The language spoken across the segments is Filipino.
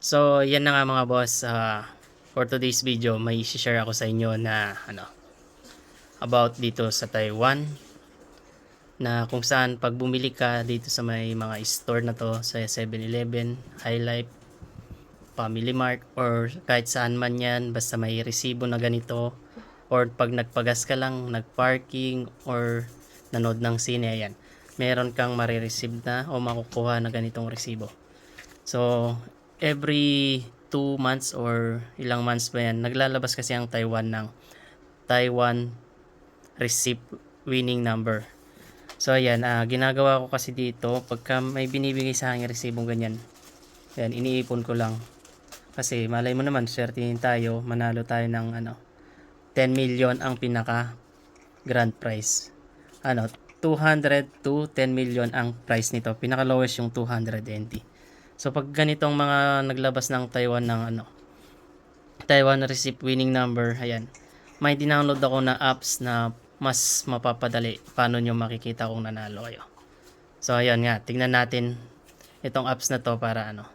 So, yan na nga mga boss. ah, for today's video, may share ako sa inyo na ano about dito sa Taiwan na kung saan pag bumili ka dito sa may mga store na to sa 7-Eleven, High Life, Family Mart or kahit saan man yan basta may resibo na ganito or pag nagpagas ka lang, nagparking or nanood ng sine, ayan meron kang marireceive na o makukuha na ganitong resibo. So, every 2 months or ilang months ba yan, naglalabas kasi ang Taiwan ng Taiwan receipt winning number. So, ayan, ah, ginagawa ko kasi dito, pagka may binibigay sa akin resibong ganyan, ayan, iniipon ko lang. Kasi malay mo naman, swertihin tayo, manalo tayo ng ano, 10 million ang pinaka grand prize. Ano, 200 to 10 million ang price nito. Pinaka lowest yung 200 NT. So pag ganitong mga naglabas ng Taiwan ng ano, Taiwan receipt winning number, ayan. May dinownload ako na apps na mas mapapadali paano nyo makikita kung nanalo kayo. So ayan nga, tingnan natin itong apps na to para ano,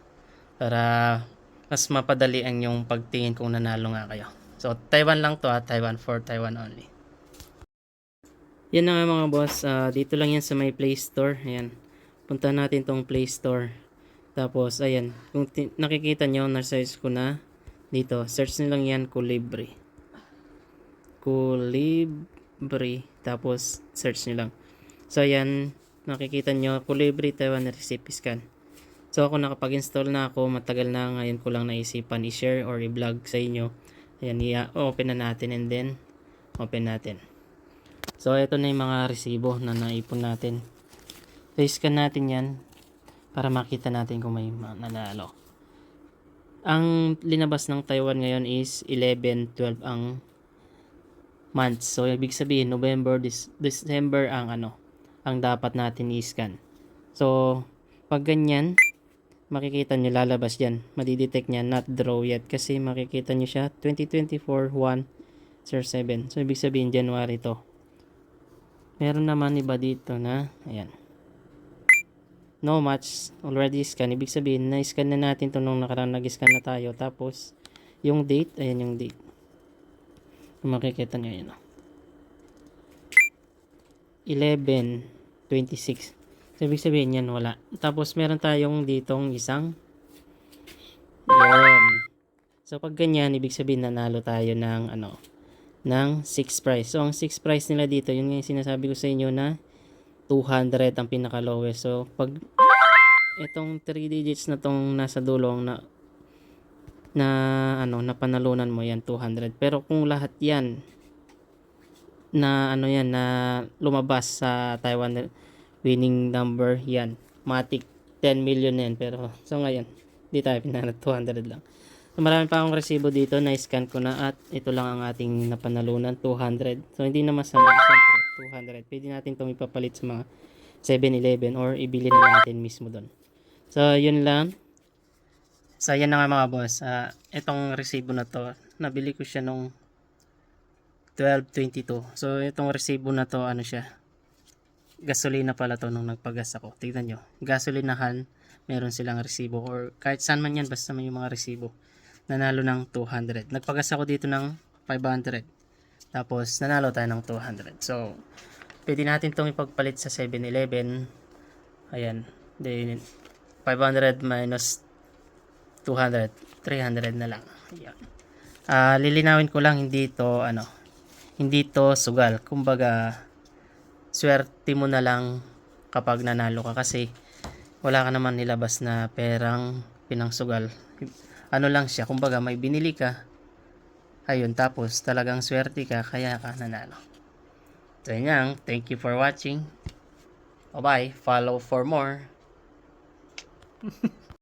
para mas mapadali ang yung pagtingin kung nanalo nga kayo. So Taiwan lang to ha, Taiwan for Taiwan only. Yan na nga mga boss, Ah, dito lang yan sa may Play Store. Ayan. Punta natin tong Play Store. Tapos, ayan. Kung nakikita nyo, na-search ko na dito. Search nyo lang yan, Colibri. Colibri. Tapos, search nyo lang. So, ayan. Nakikita nyo, Colibri Taiwan Recipe Scan. So, ako nakapag-install na ako. Matagal na ngayon ko lang naisipan i-share or i-vlog sa inyo. Ayan, i-open na natin and then, open natin. So, ito na yung mga resibo na naipon natin. So, scan natin yan para makita natin kung may nanalo. Ang linabas ng Taiwan ngayon is 11, 12 ang months. So, ibig sabihin, November, Dis- December ang ano, ang dapat natin i-scan. So, pag ganyan, makikita nyo lalabas yan. Madidetect niya not draw yet kasi makikita nyo siya 2024 1 07. So, ibig sabihin, January to. Meron naman iba dito na, ayan. No match, already scan. Ibig sabihin, na-scan na natin to nung nakaraan nag-scan na tayo. Tapos, yung date, ayan yung date. Makikita nyo, oh. 11, 26. So, ibig sabihin yan, wala. Tapos, meron tayong ditong isang, yun. So, pag ganyan, ibig sabihin, nanalo tayo ng, ano, ng 6 price. So, ang 6 price nila dito, yun yung sinasabi ko sa inyo na 200 ang pinaka lowest. So, pag itong 3 digits na tong nasa dulong na na ano na panalunan mo yan 200 pero kung lahat yan na ano yan na lumabas sa Taiwan winning number yan matic 10 million yan. Pero so ngayon di tayo pinanat 200 lang. So, marami pa akong resibo dito na scan ko na at ito lang ang ating napanalunan 200 so hindi na masama siyempre 200 pwede natin itong ipapalit sa mga 7-Eleven or ibili na natin mismo doon so yun lang. So yan na nga mga boss. Ah, itong resibo na to nabili ko siya nung 12.22 so itong resibo na to ano siya? Gasolina pala to nung nagpagas ako. Tignan nyo. Gasolinahan meron silang resibo. Or kahit saan man yan basta may mga resibo. Nanalo ng 200. Nagpagas ako dito ng 500. Tapos, nanalo tayo ng 200. So, pwede natin itong ipagpalit sa 7-Eleven. Ayan. Then, 500 minus 200. 300 na lang. Ayan. Ah, lilinawin ko lang, hindi to, ano, hindi to sugal. Kumbaga, swerte mo na lang kapag nanalo ka kasi wala ka naman nilabas na perang pinangsugal ano lang siya, kumbaga may binili ka, ayun, tapos talagang swerte ka, kaya ka nanalo. So yun lang, thank you for watching. Bye-bye, follow for more.